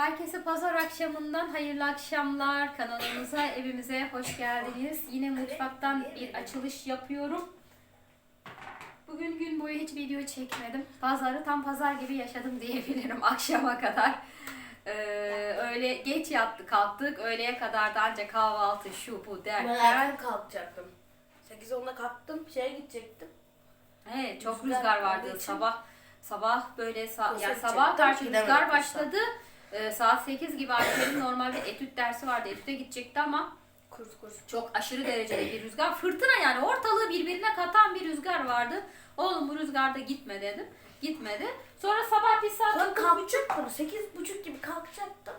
Herkese pazar akşamından hayırlı akşamlar. Kanalımıza, evimize hoş geldiniz. Yine mutfaktan bir açılış yapıyorum. Bugün gün boyu hiç video çekmedim. Pazarı tam pazar gibi yaşadım diyebilirim akşama kadar. Ee, öyle geç yattık kalktık. Öğleye kadar da ancak kahvaltı şu bu Ben derken. erken kalkacaktım. 8-10'da kalktım, şeye gidecektim. Evet çok Rüzgar rüzgar vardı sabah. Sabah böyle sa- çektim, sabah karşı rüzgar başladı. Ee, saat 8 gibi Alper'in normalde etüt dersi vardı. Etüte gidecekti ama Kurs kurs. çok aşırı derecede bir rüzgar. Fırtına yani ortalığı birbirine katan bir rüzgar vardı. Oğlum bu rüzgarda gitme dedim. Gitmedi. Sonra sabah bir saat Sonra dokuz kalkacaktım. 8.30 gibi kalkacaktım.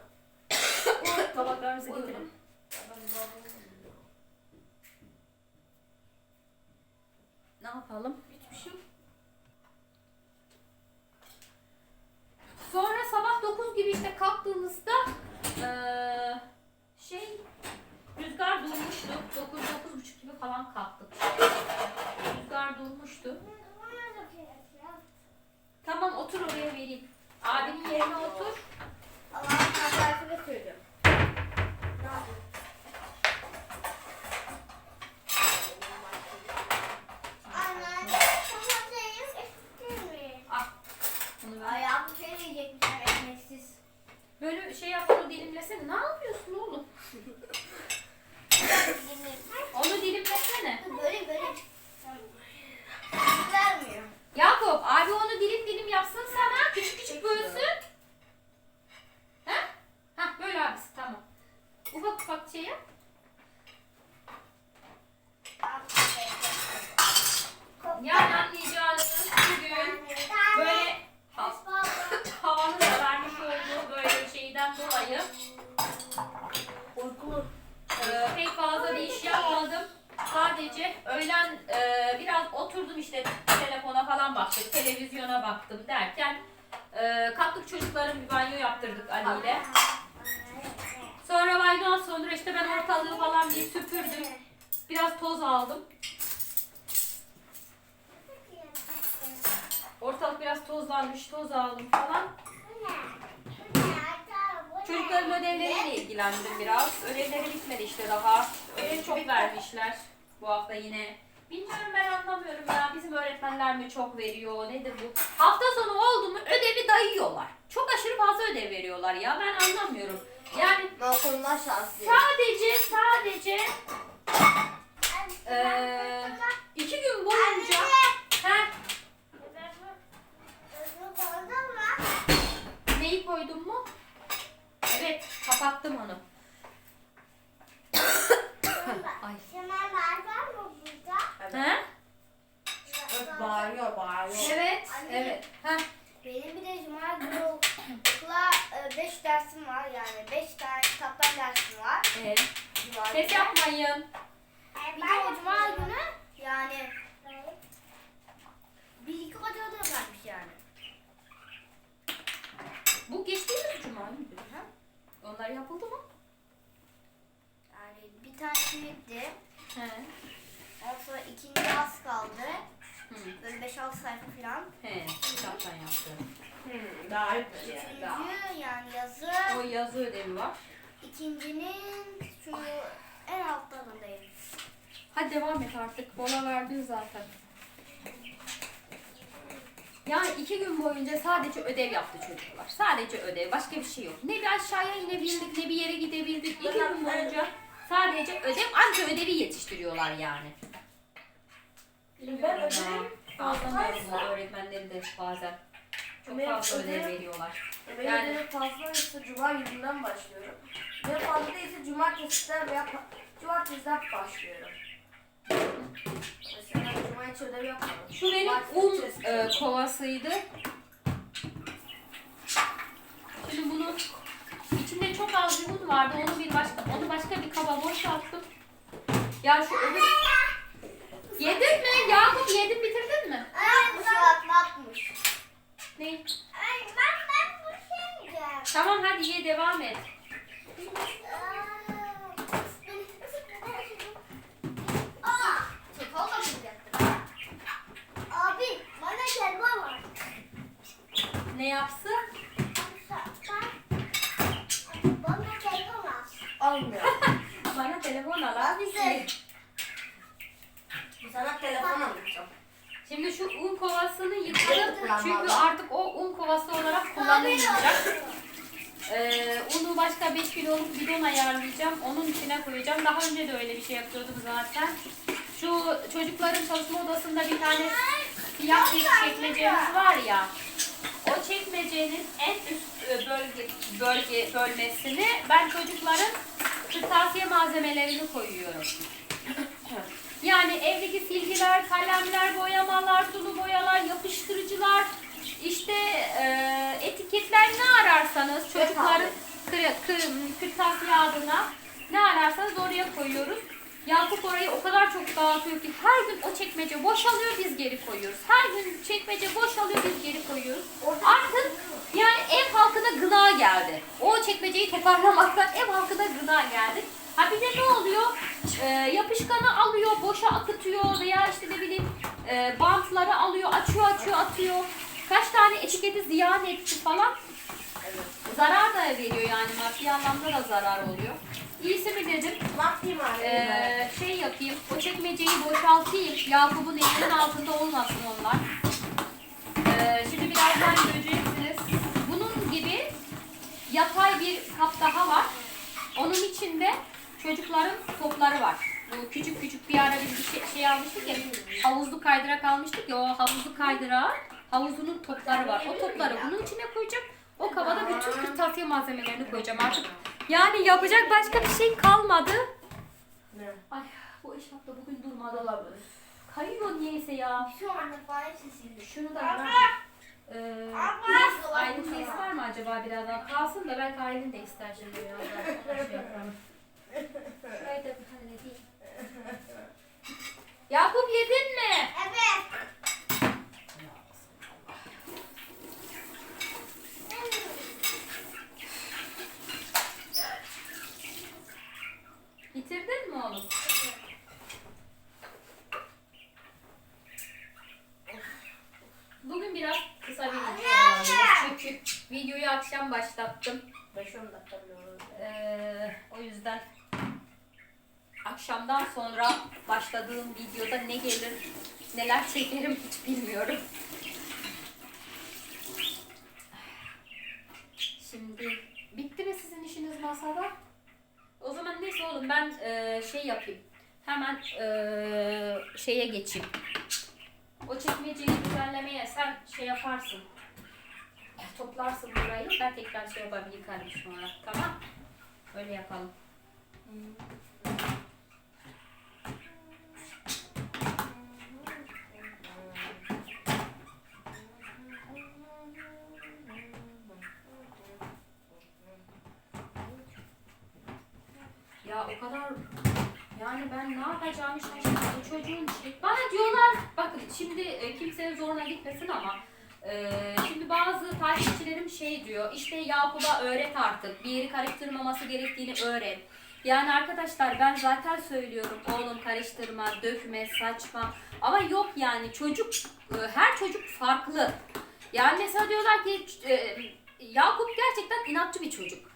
buçuk- tabaklarınızı getirin. Ne yapalım? Hiçbir şey yok. Sonra sabah 9 gibi işte kalktığımızda eee, şey rüzgar durmuştu. 9 9.30 gibi falan kalktık. Rüzgar durmuştu. Tamam otur oraya vereyim. Abinin yerine otur. Allah'ın tarifini söylüyorum. Ne yapayım? Al. Bunu ver. Ayağım şey diyecekmişim ekmeksiz. Böyle şey yap onu dilimlesene. Ne yapıyorsun oğlum? Onu dilimlesene. Böyle böyle. Vermiyor. Yakup abi onu dilim dilim yapsın sana. Küçük küçük bölsün. He? Hah böyle abisi tamam. Ufak ufak şey yap. Yani anlayacağınız bugün böyle ha- havanın da vermiş olduğu böyle şeyden dolayı Uykulu. e, pek fazla bir iş yapmadım. Sadece öğlen e, biraz oturdum işte telefona falan baktık, televizyona baktım derken e, kalktık çocukların bir banyo yaptırdık Ali ile. Sonra banyodan sonra işte ben ortalığı falan bir süpürdüm. Biraz toz aldım. Ortalık biraz tozlanmış, toz aldım falan. Çocukların ödevleriyle ilgilendim biraz. Ödevleri bitmedi işte daha. Ödev çok vermişler bu hafta yine. Bilmiyorum ben anlamıyorum ya. Bizim öğretmenler mi çok veriyor? Nedir bu? Hafta sonu oldu mu ödevi dayıyorlar. Çok aşırı fazla ödev veriyorlar ya. Ben anlamıyorum. Yani Ben konuda şanslıyım. sadece sadece eee iki gün boyunca Heh, neyi koydun mu? Evet kapattım onu. Ay. He? Evet, Evet, Anne. evet. Benim bir de cuma günü okula 5 dersim var yani 5 tane kitaptan dersim var. Evet. Cuma Ses günü. yapmayın. Bir de o cuma günü yani bir iki hoca da vermiş yani. Bu geçtiğimiz cuma mıydı? Ha? Onlar yapıldı mı? Yani bir tanesi bitti. He. Ondan sonra ikinci az kaldı. Böyle 5-6 sayfa falan. He. Kitaptan yaptı. Hmm, daha iyi yani. Daha. Üçüncü yani yazı. O yazı ödevi var. İkincinin şu en alt dalındayım. Hadi devam et artık. Mola verdin zaten. Yani iki gün boyunca sadece ödev yaptı çocuklar. Sadece ödev. Başka bir şey yok. Ne bir aşağıya inebildik ne bir yere gidebildik. İki gün boyunca sadece ödev. Anca ödevi yetiştiriyorlar yani. Ödevim Anlamıyorum bu fazlaysa, öğretmenleri de bazen. Çok fazla ödev veriyorlar. benim Yani- ödevim fazlaysa cuma gününden başlıyorum. Ve fazla değilse cumartesiler veya cumartesiler başlıyorum. Mesela cuma hiç ödev yapmadım. Şu benim un e, kovasıydı. Şimdi bunun içinde çok az bir un vardı. Onu bir başka onu başka bir kaba boşalttım. Ya şu öbür... Yedin mi? Yakup yedin bitirdin mi? Bu saat batmış. Ne? Ay ben ben bu şey yiyeceğim. Tamam hadi ye devam et. Un kovasını yıkalım. Tamam. Çünkü artık o un kovası olarak kullanılmayacak. Ee, unu başka 5 kiloluk bidon ayarlayacağım. Onun içine koyacağım. Daha önce de öyle bir şey yapıyordum zaten. Şu çocukların çalışma odasında bir tane siyah bir çekmecemiz var ya. O çekmecenin en üst e, bölge, bölge bölmesini ben çocukların kırtasiye malzemelerini koyuyorum. Yani evdeki silgiler, kalemler, boyamalar, sulu boyalar, yapıştırıcılar, işte e, etiketler ne ararsanız çocukların kır, kır, kırtasiye adına ne ararsanız oraya koyuyoruz. Yakup orayı o kadar çok dağıtıyor ki her gün o çekmece boşalıyor biz geri koyuyoruz. Her gün çekmece boşalıyor biz geri koyuyoruz. Artık yani ev halkına gına geldi. O çekmeceyi tekrarlamaktan ev halkına gına geldi. Ha bir de ne oluyor? Ee, yapışkanı alıyor, boşa akıtıyor veya işte ne bileyim e, bantları alıyor, açıyor, açıyor, atıyor. Kaç tane etiketi ziyan etti falan. Zarar da veriyor yani maddi anlamda da zarar oluyor. İyisi mi dedim? Ee, şey yapayım, o çekmeceyi boşaltayım. Yakup'un elinin altında olmasın onlar. Ee, şimdi birazdan göreceksiniz. Bunun gibi yatay bir kap daha var. Onun içinde çocukların topları var. Bu küçük küçük bir ara biz bir şey, şey almıştık ya, havuzlu kaydırak almıştık ya, o havuzlu kaydırağı havuzunun topları var. O topları bunun içine koyacağım. O kavada bütün kırtasiye malzemelerini koyacağım artık. Yani yapacak başka bir şey kalmadı. Ne? Ay bu eşarp da bugün durmadı. Olabilir. Kayıyor niyeyse ya. Şu anne falan hepsini sildik. Şunu da Abla! Ee! Aylin de ister mi acaba birazdan? Kalsın da belki Aylin de ister şimdi birazdan. Şey yapalım. Şurayı da bir. Yakup yedin mi? Evet. Bitirdin mi oğlum? Bugün biraz kısa bir video olabilir. Çünkü videoyu akşam başlattım. 5-10 dakika bile olur. Ee, o yüzden akşamdan sonra başladığım videoda ne gelir, neler çekerim hiç bilmiyorum. Şimdi bitti mi sizin işiniz masada? O zaman neyse oğlum ben e, şey yapayım. Hemen e, şeye geçeyim. O çekmeceyi düzenlemeye sen şey yaparsın. Toplarsın burayı. Ben tekrar şey yaparım yıkarım sonra. Tamam. Öyle yapalım. Ya o kadar yani ben ne yapacağımı şaşırdım. Çocuğun bana diyorlar bakın şimdi e, kimsenin zoruna gitmesin ama e, şimdi bazı takipçilerim şey diyor işte Yakup'a öğret artık bir yeri karıştırmaması gerektiğini öğret. Yani arkadaşlar ben zaten söylüyorum oğlum karıştırma, dökme, saçma ama yok yani çocuk e, her çocuk farklı. Yani mesela diyorlar ki e, Yakup gerçekten inatçı bir çocuk.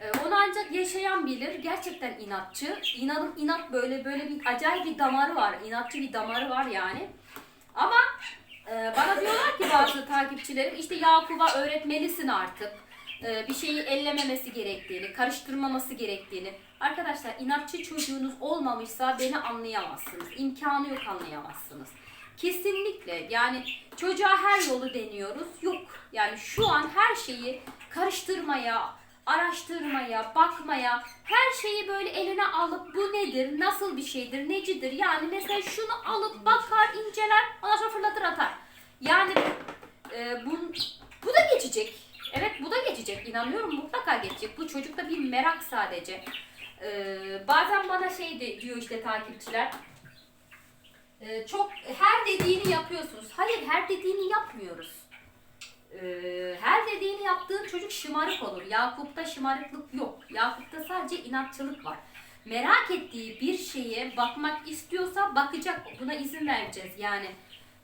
Ee, Onu ancak yaşayan bilir. Gerçekten inatçı. İnanın inat böyle böyle bir acayip bir damarı var. İnatçı bir damarı var yani. Ama e, bana diyorlar ki bazı takipçilerim işte Yakup'a öğretmelisin artık. E, bir şeyi ellememesi gerektiğini, karıştırmaması gerektiğini. Arkadaşlar inatçı çocuğunuz olmamışsa beni anlayamazsınız. İmkanı yok anlayamazsınız. Kesinlikle yani çocuğa her yolu deniyoruz. Yok yani şu an her şeyi karıştırmaya, araştırmaya, bakmaya, her şeyi böyle eline alıp bu nedir, nasıl bir şeydir, necidir? Yani mesela şunu alıp bakar, inceler, ondan sonra fırlatır atar. Yani e, bu, bu da geçecek. Evet bu da geçecek. İnanıyorum mutlaka geçecek. Bu çocukta bir merak sadece. E, bazen bana şey de, diyor işte takipçiler. e, çok her dediğini yapıyorsunuz. Hayır her dediğini yapmıyoruz. Ee, çocuk şımarık olur. Yakup'ta şımarıklık yok. Yakup'ta sadece inatçılık var. Merak ettiği bir şeye bakmak istiyorsa bakacak. Buna izin vereceğiz. Yani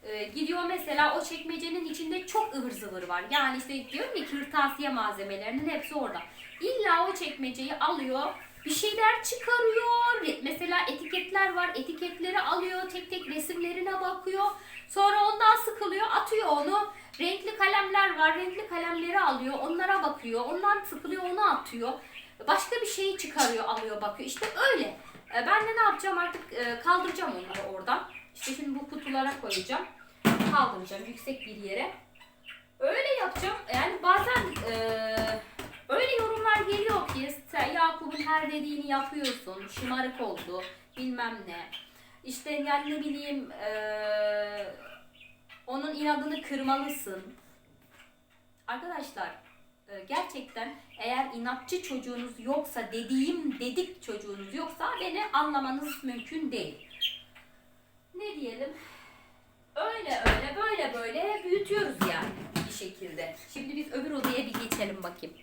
e, gidiyor mesela o çekmecenin içinde çok ıvır zıvır var. Yani işte diyorum ya kırtasiye malzemelerinin hepsi orada. İlla o çekmeceyi alıyor. Bir şeyler çıkarıyor. Mesela etiketler var. Etiketleri alıyor. Tek tek resimlerine bakıyor. Sonra ondan sıkılıyor. Atıyor onu. Renkli kalemler var. Renkli kalemleri alıyor. Onlara bakıyor. Ondan sıkılıyor. Onu atıyor. Başka bir şeyi çıkarıyor. Alıyor bakıyor. İşte öyle. E, Ben de ne yapacağım artık e, kaldıracağım onları oradan. İşte şimdi bu kutulara koyacağım. Kaldıracağım yüksek bir yere. Öyle yapacağım. Yani bazen e, öyle yorumlar geliyor ki Yakup'un her dediğini yapıyorsun. Şımarık oldu. Bilmem ne. İşte yani ne bileyim e, onun inadını kırmalısın. Arkadaşlar gerçekten eğer inatçı çocuğunuz yoksa dediğim dedik çocuğunuz yoksa beni anlamanız mümkün değil. Ne diyelim? Öyle öyle böyle böyle büyütüyoruz yani bir şekilde. Şimdi biz öbür odaya bir geçelim bakayım.